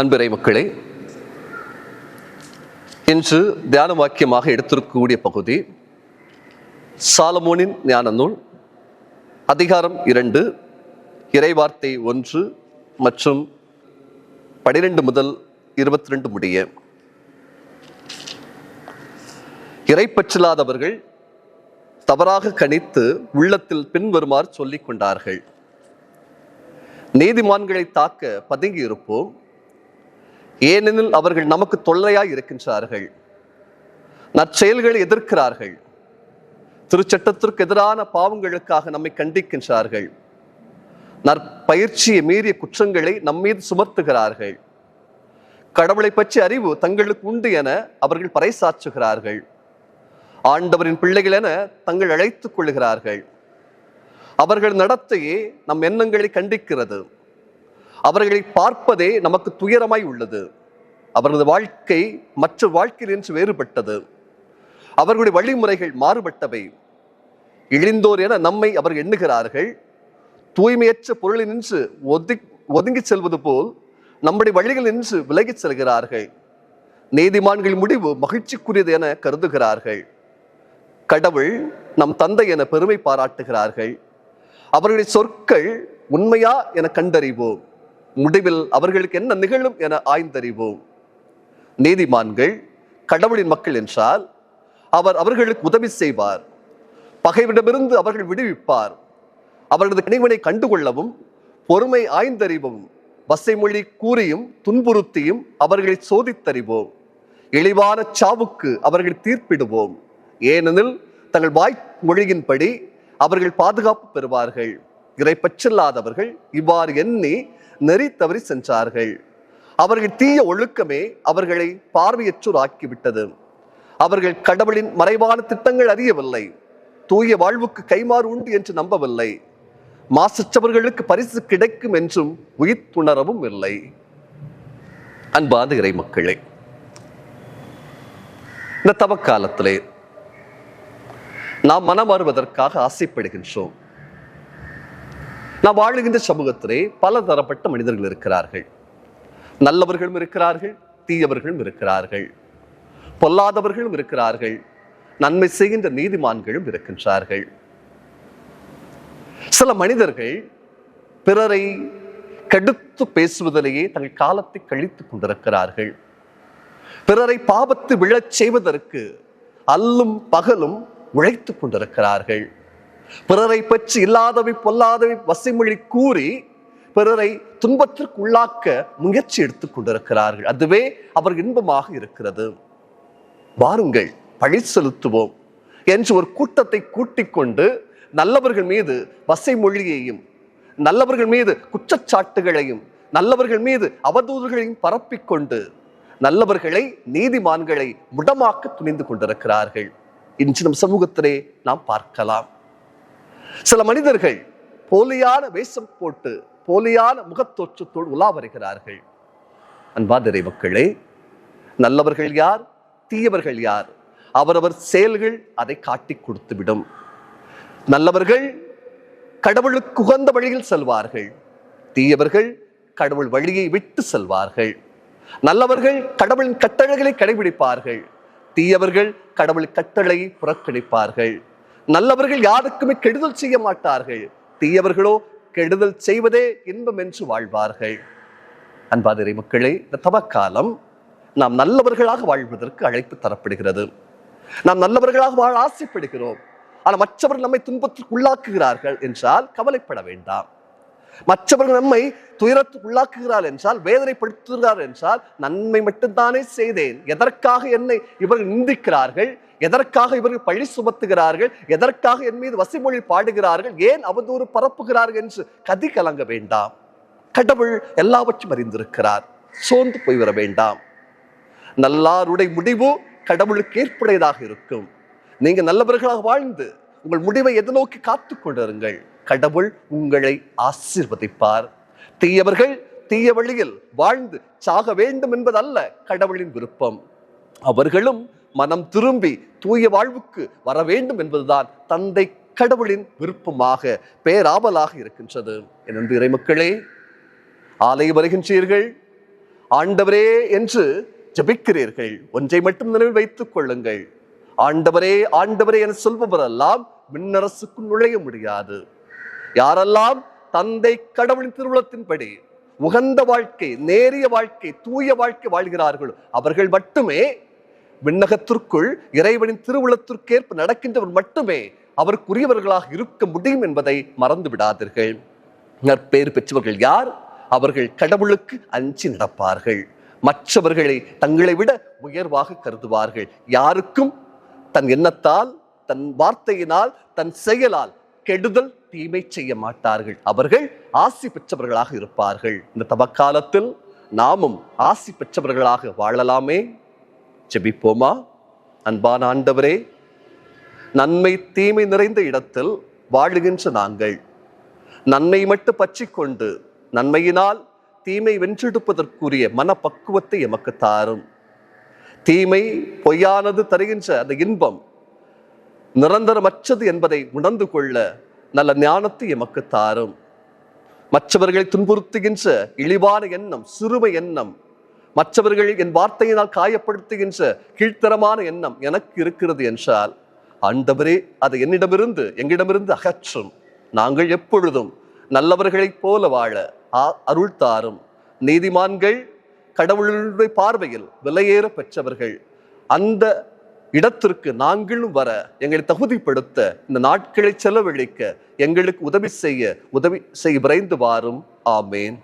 அன்பிறை மக்களே இன்று தியான வாக்கியமாக எடுத்திருக்கக்கூடிய பகுதி சாலமோனின் ஞான நூல் அதிகாரம் இரண்டு இறைவார்த்தை ஒன்று மற்றும் பனிரெண்டு முதல் இருபத்தி ரெண்டு முடிய இறைப்பற்றில்லாதவர்கள் தவறாக கணித்து உள்ளத்தில் பின்வருமாறு சொல்லிக் கொண்டார்கள் நீதிமான்களை தாக்க பதுங்கி இருப்போம் ஏனெனில் அவர்கள் நமக்கு தொல்லையாய் இருக்கின்றார்கள். நற்செயல்களை எதிர்க்கிறார்கள். திருச்சட்டத்திற்கு எதிரான பாவங்களுக்காக நம்மை கண்டிக்கின்றார்கள். நற்பயிற்சியை மீறிய குற்றங்களை நம்மீது சுமத்துகிறார்கள். கடவுளை பற்றி அறிவு தங்களுக்கு உண்டு என அவர்கள் பறைசாற்றுகிறார்கள். ஆண்டவரின் பிள்ளைகள் என தங்கள் அழைத்துக் கொள்கிறார்கள் அவர்கள் நடத்தையே நம் எண்ணங்களை கண்டிக்கிறது. அவர்களை பார்ப்பதே நமக்கு துயரமாய் உள்ளது. அவரது வாழ்க்கை மற்ற வாழ்க்கையிலிருந்து வேறுபட்டது. அவர்களுடைய வழிமுறைகள் மாறுபட்டவை. இழிந்தோர் என நம்மை அவர்கள் எண்ணுகிறார்கள். தூய்மையற்ற பொருளில் நின்று ஒதுக் ஒதுங்கி செல்வது போல் நம்முடைய வழிகள் நின்று விலகிச் செல்கிறார்கள். நீதிமான்கள் முடிவு மகிழ்ச்சிக்குரியது என கருதுகிறார்கள். கடவுள் நம் தந்தை என பெருமை பாராட்டுகிறார்கள். அவர்களுடைய சொற்கள் உண்மையா என கண்டறிவோம். முடிவில் அவர்களுக்கு என்ன நிகழும் என ஆய்ந்தறிவோம். நீதிமான்கள் கடவுளின் மக்கள் என்றால் அவர் அவர்களுக்கு உதவி செய்வார். பகைவிடமிருந்து அவர்கள் விடுவிப்பார். அவர்களது கனிவனை கண்டுகொள்ளவும் பொறுமை ஆய்ந்தறிவும் வசைமொழி கூறியும் துன்புறுத்தியும் அவர்களை சோதித்தறிவோம். இழிவான சாவுக்கு அவர்கள் தீர்ப்பிடுவோம். ஏனெனில் தங்கள் வாய்மொழியின்படி அவர்கள் பாதுகாப்பு பெறுவார்கள். இறைப்பற்றில்லாதவர்கள் இவ்வாறு எண்ணி நெறி தவறி சென்றார்கள். அவர்கள் தீய ஒழுக்கமே அவர்களை பார்வையற்றோராக்கிவிட்டது. அவர்கள் கடவுளின் மறைவான திட்டங்கள் அறியவில்லை. தூய வாழ்வுக்கு கைமாறு உண்டு என்று நம்பவில்லை. மாசற்றவர்களுக்கு பரிசு கிடைக்கும் என்றும் உயிர்த்துணரவும் இல்லை. அன்பான இறை மக்களே இந்த தவக்காலத்திலே நாம் மனம் வருவதற்காக ஆசைப்படுகின்றோம். நாம் வாழுகின்ற சமூகத்திலே பல தரப்பட்ட மனிதர்கள் இருக்கிறார்கள். நல்லவர்களும் இருக்கிறார்கள் தீயவர்களும் இருக்கிறார்கள். பொல்லாதவர்களும் இருக்கிறார்கள். நன்மை செய்கின்ற நீதிமான்களும் இருக்கின்றார்கள். சில மனிதர்கள் பிறரை கெடுத்து பேசுவதிலேயே தங்கள் காலத்தை கழித்துக் கொண்டிருக்கிறார்கள். பிறரை பாபத்து விழச் செய்வதற்கு அல்லும் பகலும் உழைத்துக் கொண்டிருக்கிறார்கள். பிறரை பற்றி இல்லாதவை பொல்லாதவை வசைமொழி கூறி பிறரை துன்பத்திற்கு உள்ளாக்க முயற்சி எடுத்துக் கொண்டிருக்கிறார்கள். அதுவே அவர் இன்பமாக இருக்கிறது. வாருங்கள் பழி செலுத்துவோம் என்று ஒரு கூட்டத்தை கூட்டிக் கொண்டு நல்லவர்கள் மீது வசை மொழியையும் நல்லவர்கள் மீது குற்றச்சாட்டுகளையும் நல்லவர்கள் மீது அவதூறுகளையும் பரப்பிக்கொண்டு நல்லவர்களை நீதிமான்களை முடமாக்க துணிந்து கொண்டிருக்கிறார்கள். இன்று நம் சமூகத்திலே நாம் பார்க்கலாம். சில மனிதர்கள் போலியான வேஷம் போட்டு போலியான முகத்தோற்றத்தோடு உலா வருகிறார்கள். அன்பாதிரை மக்களே நல்லவர்கள் யார்? தீயவர்கள் யார்? அவரவர் செயல்கள் அதை காட்டி கொடுத்துவிடும். நல்லவர்கள் கடவுளுக்கு உகந்த வழியில் செல்வார்கள். தீயவர்கள் கடவுள் வழியை விட்டு செல்வார்கள். நல்லவர்கள் கடவுளின் கட்டளைகளை கடைபிடிப்பார்கள். தீயவர்கள் கடவுள் கட்டளையை புறக்கணிப்பார்கள். நல்லவர்கள் யாருக்குமே கெடுதல் செய்ய மாட்டார்கள். தீயவர்களோ கெடுதல் செய்வதே இன்பம் என்று வாழ்வார்கள். அன்பாதிரை மக்களே இந்த தவக்காலம் நாம் நல்லவர்களாக வாழ்வதற்கு அழைப்பு தரப்படுகிறது. நாம் நல்லவர்களாக வாழ ஆசைப்படுகிறோம். ஆனால் மற்றவர்கள் நம்மை துன்பத்திற்கு உள்ளாக்குகிறார்கள் என்றால் கவலைப்பட வேண்டாம். மற்றவர்கள் நம்மை துயரத்துக்கு உள்ளாக்குகிறார் என்றால் வேதனைப்படுத்துகிறார் என்றால் நன்மை மட்டும்தானே செய்தேன். எதற்காக என்னை இவர்கள் நிந்திக்கிறார்கள்? எதற்காக இவர்கள் பழி சுமத்துகிறார்கள்? எதற்காக என் மீது வசிமொழி பாடுகிறார்கள்? ஏன் அவதூறு பரப்புகிறார்கள் என்று கதி கலங்க வேண்டாம். கடவுள் எல்லாவற்றும் அறிந்திருக்கிறார். சோர்ந்து போய்விட வேண்டாம். நல்லாருடைய முடிவு கடவுளுக்கு ஏற்புடையதாக இருக்கும். நீங்க நல்லவர்களாக வாழ்ந்து உங்கள் முடிவை எதிர்நோக்கி காத்து கொண்டிருங்கள் கடவுள் உங்களை ஆசிர்வதிப்பார். தீயவர்கள் தீய வழியில் வாழ்ந்து சாக வேண்டும் என்பதல்ல கடவுளின் விருப்பம். அவர்களும் மனம் திரும்பி தூய வாழ்வுக்கு வர வேண்டும் என்பதுதான் தந்தை கடவுளின் விருப்பமாக பேராவலாக இருக்கின்றது. என் அன்பு இறைமக்களே ஆலயம் வருகின்றீர்கள். ஆண்டவரே என்று ஜெபிக்கிறீர்கள். ஒன்றை மட்டும் நினைவில் வைத்துக் கொள்ளுங்கள். ஆண்டவரே ஆண்டவரே என சொல்பவரெல்லாம் மின்னரசுக்குள் நுழைய முடியாது. யாரெல்லாம் தந்தை கடவுளின் திருவுளத்தின்படி உகந்த வாழ்க்கை நேரிய வாழ்க்கை தூய வாழ்க்கை வாழ்கிறார்களோ அவர்கள் மட்டுமே விண்ணகத்திற்குள் இறைவனின் திருவுளத்திற்கேற்ப நடக்கின்றவர் மட்டுமே அவருக்குரியவர்களாக இருக்க முடியும் என்பதை மறந்து விடாதீர்கள் நற்பேறு பெற்றவர்கள் யார்? அவர்கள் கடவுளுக்கு அஞ்சி நடப்பார்கள். மற்றவர்களை தங்களை விட உயர்வாக கருதுவார்கள். யாருக்கும் தன் எண்ணத்தால் தன் வார்த்தையினால் தன் செயலால் கெடுதல் தீமை செய்ய மாட்டார்கள். அவர்கள் ஆசி பெற்றவர்களாக இருப்பார்கள். இந்த தவக்காலத்தில் நாமும் ஆசி பெற்றவர்களாக வாழலாமே. ஜெபிப்போமா? அன்பான ஆண்டவரே நன்மை தீமை நிறைந்த இடத்தில் வாழுகின்ற நாங்கள். நன்மை மட்டும் பற்றிக்கொண்டு நன்மையினால் தீமை வென்றெடுப்பதற்குரிய மனப்பக்குவத்தை எமக்கு தாரும். தீமை பொய்யானது தருகின்ற அந்த இன்பம் நிரந்தரமற்றது என்பதை உணர்ந்து கொள்ள நல்ல ஞானத்தை எமக்கு தாரும். மற்றவர்களை துன்புறுத்துகின்ற இழிவான எண்ணம் சிறுமை எண்ணம் மற்றவர்கள் என் வார்த்தையினால் காயப்படுத்துகின்ற கீழ்த்தரமான எண்ணம் எனக்கு இருக்கிறது என்றால் ஆண்டவரே அதை என்னிடமிருந்து எங்களிடமிருந்து அகற்றும். நாங்கள் எப்பொழுதும் நல்லவர்களைப் போல வாழ அருள் தாரும். நீதிமான்கள் கடவுளுடைய பார்வையில் விலையேற பெற்றவர்கள். அந்த இடத்திற்கு நாங்களும் வர எங்களை தகுதிப்படுத்த இந்த நாட்களை செலவழிக்க எங்களுக்கு உதவி செய்ய உதவி செய்ய விரைந்து வாரும். ஆமேன்.